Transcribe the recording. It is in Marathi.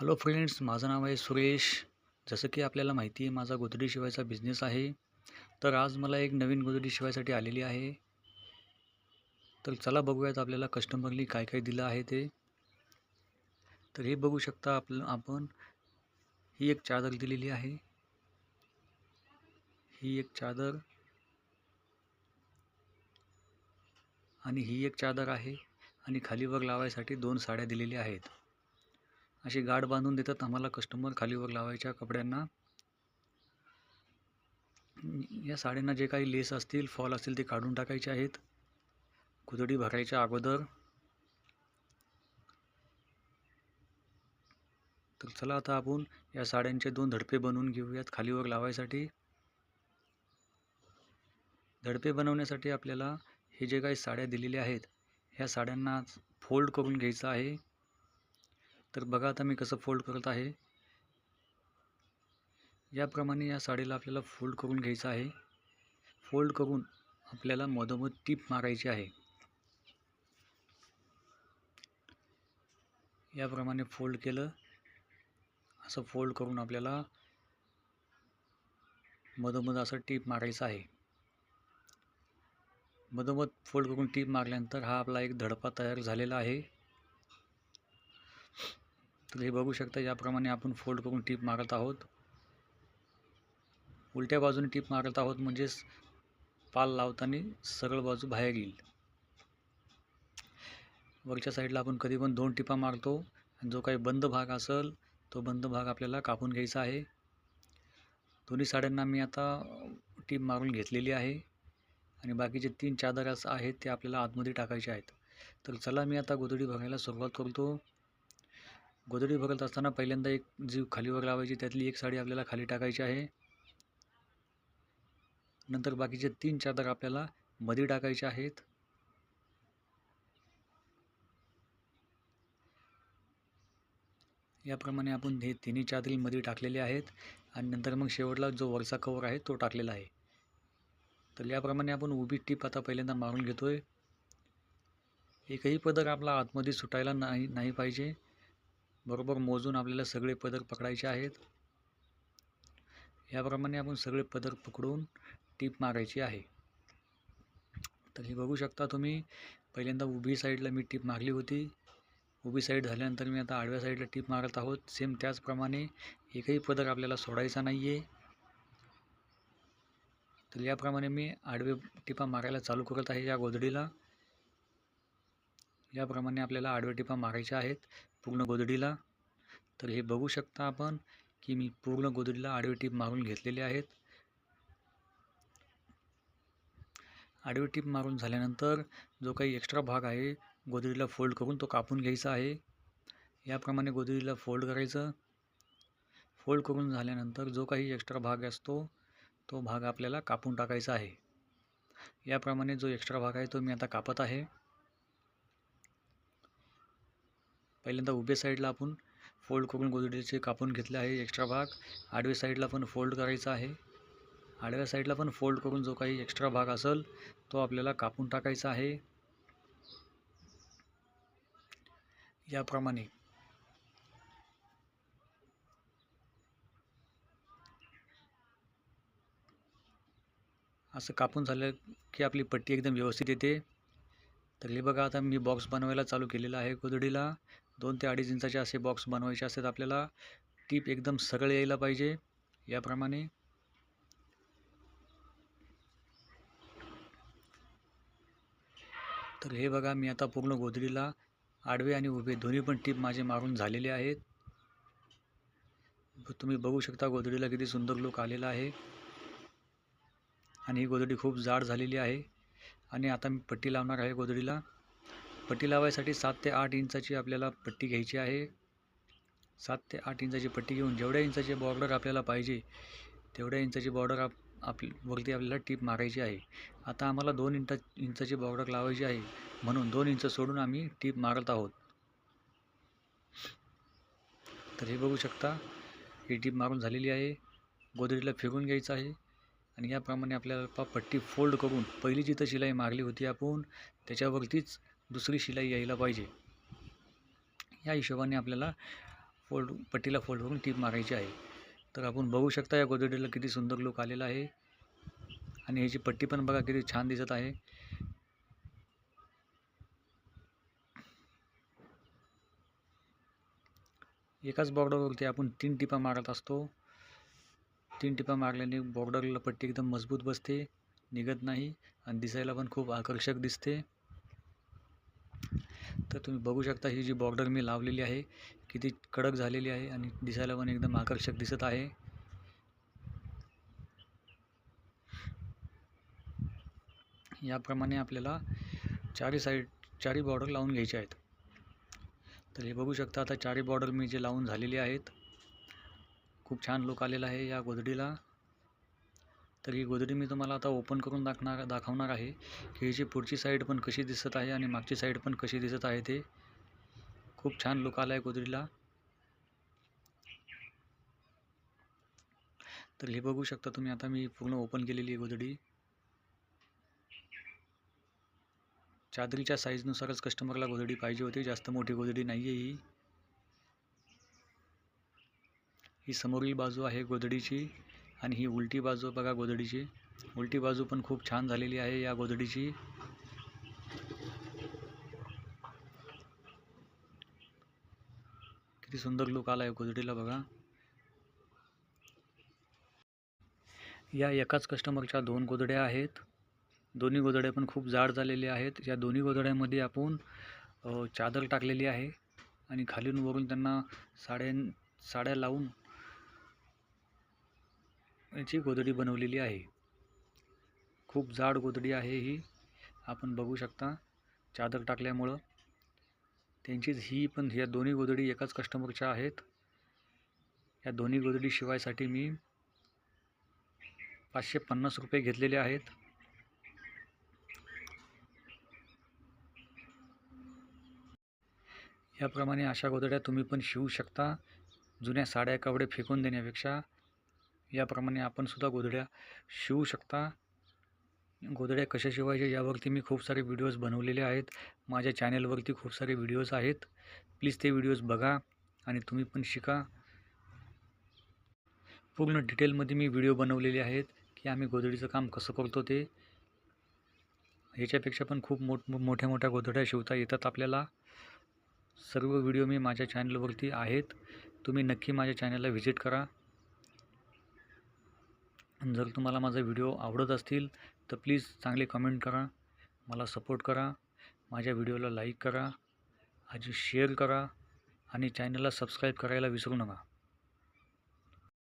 हॅलो फ्रेंड्स माझं नाव आहे सुरेश. जसं की आपल्याला माहिती आहे माझा गोदडी शिवायचा बिझनेस आहे. तर आज मला एक नवीन गोदडी शिवायसाठी आलेली आहे. तर चला बघूयात आपल्याला कस्टमरनी काय काय दिलं आहे ते. तर हे बघू शकता आपलं आपण. ही एक चादर दिलेली आहे. ही एक चादर. आणि ही एक चादर आहे. आणि खालीवर लावायसाठी दोन साड्या दिलेल्या आहेत. अशी गाठ बांधून देतात. आम्हाला कस्टमर खालीवर लावायच्या कपड्यांना. या साड्यांना जे काही लेस असतील फॉल असतील ते काढून टाकायचे आहेत. कुदडी भरायच्या अगोदर. तर चला आता आपण या साड्यांचे दोन धडपे बनवून घेऊयात खालीवर लावायसाठी. धडपे बनवण्यासाठी आपल्याला हे जे काही साड्या दिलेल्या आहेत ह्या साड्यांना फोल्ड करून घ्यायचं आहे. तर बघा आता मी कसं फोल्ड करत आहे. याप्रमाणे या साडीला आपल्याला फोल्ड करून घ्यायचं आहे. फोल्ड करून आपल्याला मधोमध टीप मारायची आहे. याप्रमाणे फोल्ड केलं. असं फोल्ड करून आपल्याला मधोमध असं टीप मारायचं आहे. मधोमध फोल्ड करून टीप मारल्यानंतर हा आपला एक धडपा तयार झालेला आहे. तर हे बघू शकता याप्रमाणे आपण फोल्ड करून टीप मारत आहोत. उलट्या बाजूने टीप मारत आहोत म्हणजेच पाल लावताना सरळ बाजू बाहेर येईल. वरच्या साईडला आपण कधी पण दोन टिपा मारतो आणि जो काही बंद भाग असेल तो बंद भाग आपल्याला कापून घ्यायचा आहे. दोन्ही साड्यांना मी आता टीप मारून घेतलेली आहे आणि बाकीचे तीन चादर आहेत ते आपल्याला आतमध्ये टाकायचे आहेत. तर चला मी आता गोदडी बघायला सुरुवात करतो. गोदडी भरत असताना पहिल्यांदा एक जी खालीवर लावायची त्यातली एक साडी आपल्याला खाली टाकायची आहे. नंतर बाकीचे तीन चादर आपल्याला मध्ये टाकायचे आहेत. याप्रमाणे आपण हे तिन्ही चादरी मध्ये टाकलेले आहेत आणि नंतर मग शेवटला जो वरचा कवर आहे तो टाकलेला आहे. तर याप्रमाणे आपण उभी टीप आता पहिल्यांदा मारून घेतोय. एकही पदर आपला आतमध्ये सुटायला नाही नाही पाहिजे. बरोबर मोजून आपल्याला सगळे पदर पकडायचे आहेत. याप्रमाणे आपण सगळे पदर पकडून टीप मारायची आहे. तर हे बघू शकता तुम्ही पहिल्यांदा उभी साईडला मी टीप मारली होती. उभी साईड झाल्यानंतर मी आता आडव्या साईडला टीप मारत आहोत. सेम त्याचप्रमाणे एकही पदर आपल्याला सोडायचा नाही आहे तर याप्रमाणे मी आडवे टिपा मारायला चालू करत आहे या गोधडीला. याप्रमाणे आपल्याला आडव्या टिपा मारायच्या आहेत. पूर्ण गोदडीला. तर हे बघू शकता आपण की मी पूर्ण गोदडीला आडवी टीप मारून घेतलेले आहेत. आडवी टीप मारून झाल्यानंतर जो काही एक्स्ट्रा भाग आहे गोदडीला फोल्ड करून तो कापून घ्यायचा आहे. याप्रमाणे गोदडीला फोल्ड करायचं. फोल्ड करून झाल्यानंतर जो काही एक्स्ट्रा भाग असतो तो भाग आपल्याला कापून टाकायचा आहे. याप्रमाणे जो एक्स्ट्रा भाग आहे तो मी आता कापत आहे. पहिल्यांदा उभ्या साईडला आपण फोल्ड करून गोदडीचे कापून घेतले आहे एक्स्ट्रा भाग. आडव्या साईडला पण फोल्ड करायचा आहे. आडव्या साईडला पण फोल्ड करून जो काही एक्स्ट्रा भाग असेल तो आपल्याला कापून टाकायचा आहे. याप्रमाणे. असं कापून झालं की आपली पट्टी एकदम व्यवस्थित येते. तर हे बघा आता मी बॉक्स बनवायला चालू केलेला आहे गोदडीला दोन ते अडीच इंचाचे असे बॉक्स बनवायचे असतात. आपल्याला टीप एकदम सगळं यायला पाहिजे. याप्रमाणे तर हे बघा मी आता पूर्ण गोधडीला आडवे आणि उभे दोन्ही पण टीप माझे मारून झालेले आहेत. तुम्ही बघू शकता गोदडीला किती सुंदर लुक आलेला आहे. आणि ही गोदडी खूप जाड झालेली आहे. आणि आता मी पट्टी लावणार आहे गोधडीला. पट्टी लावायसाठी सात ते आठ इंचाची आपल्याला पट्टी घ्यायची आहे. सात ते आठ इंचाची पट्टी घेऊन जेवढ्या इंचाची बॉर्डर आपल्याला पाहिजे तेवढ्या इंचाची बॉर्डर आप आप वरती आपल्याला टीप मारायची आहे. आता आम्हाला दोन इंच इंचाची बॉर्डर लावायची आहे. म्हणून दोन इंच सोडून आम्ही टीप मारत आहोत. तर हे बघू शकता ही टीप मारून झालेली आहे. गोदडीला फिरून घ्यायचं आहे. आणि याप्रमाणे आपल्याला पट्टी फोल्ड करून पहिली जिथं शिलाई मारली होती आपण त्याच्यावरतीच दुसरी शिलाई यायला पाहिजे. या हिशोबाने आपल्याला फोल्ड पट्टीला फोल्ड करून टीप मारायची आहे. तर आपण बघू शकता या गोदडीला किती सुंदर लुक आलेला आहे. आणि ह्याची पट्टी पण बघा किती छान दिसत आहे. एकाच बॉर्डरवरती आपण तीन टिपा मारत असतो. तीन टिपा मारल्याने बॉर्डरला पट्टी एकदम मजबूत बसते निघत नाही आणि दिसायला पण खूप आकर्षक दिसते. तर तुम्ही बघू शकता ही जी बॉर्डर मी लावलेली आहे किती कडक झालेली आहे आणि दिसायला पण एकदम आकर्षक दिसत आहे. याप्रमाणे आपल्याला चारी साईड चारी बॉर्डर लावून घ्यायचे आहेत. तर हे बघू शकता आता चारी बॉर्डर मी जे लावून झालेली आहेत खूप छान लुक आलेला आहे या गोधडीला तर ही गोदडी मी तुम्हाला आता ओपन करून दाखणार दाखवणार आहे. की हिची पुढची साईड पण कशी दिसत आहे आणि मागची साईड पण कशी दिसत आहे ते खूप छान लुक आला आहे गोदडीला. तर हे बघू शकता तुम्ही आता मी पूर्ण ओपन केलेली आहे गोदडी. चादरीच्या साईजनुसारच कस्टमरला गोदडी पाहिजे होती जास्त मोठी गोदडी नाही आहे ही. ही समोरील बाजू आहे गोदडीची. आणि ही उलटी बाजू बघा गोधडीची. उलटी बाजू पण खूप छान झालेली आहे या गोधडीची. किती सुंदर लुक आला आहे गोधडीला बघा. या एकाच कस्टमरच्या दोन गोदड्या आहेत. दोन्ही गोधड्या पण खूप जाड झालेल्या आहेत. या दोन्ही गोधड्यामध्ये आपण चादर टाकलेली आहे आणि खालीून वरून त्यांना साड्या साड्या लावून ची गोदडी बनवलेली आहे. खूप जाड गोदडी आहे ही. आपण बघू शकता चादर टाकल्यामुळं. त्यांचीच ही पण ह्या दोन्ही गोदडी एकाच कस्टमरच्या आहेत. या दोन्ही गोदडी शिवायसाठी मी पाचशे पन्नास रुपये घेतलेले आहेत. याप्रमाणे अशा गोदड्या तुम्ही पण शिवू शकता. जुन्या साड्या कपडे फेकून देण्यापेक्षा याप्रमाणे आपण सुद्धा शिवू शकता. गोधड्या कशा शिवायच्या यावरती मी खूप सारे व्हिडिओज बनवलेले आहेत. माझ्या चॅनेलवरती खूप सारे व्हिडिओज आहेत. प्लीज ते व्हिडिओज बघा आणि तुम्ही पण शिका. पूर्ण डिटेलमध्ये मी व्हिडिओ बनवलेले आहेत की आम्ही गोधडीचं काम कसं करतो ते. ह्याच्यापेक्षा पण खूप मोठ मोठ्या मोठ्या गोधड्या शिवता येतात आपल्याला. सर्व व्हिडिओ मी माझ्या चॅनलवरती आहेत. तुम्ही नक्की माझ्या चॅनलला व्हिजिट करा. जर तुम्हाला माझा व्हिडिओ आवडत असतील तर प्लीज चांगले कमेंट करा मला सपोर्ट करा माझ्या व्हिडिओला लाईक करा आजी शेअर करा आणि चॅनलला सबस्क्राईब करायला विसरू नका.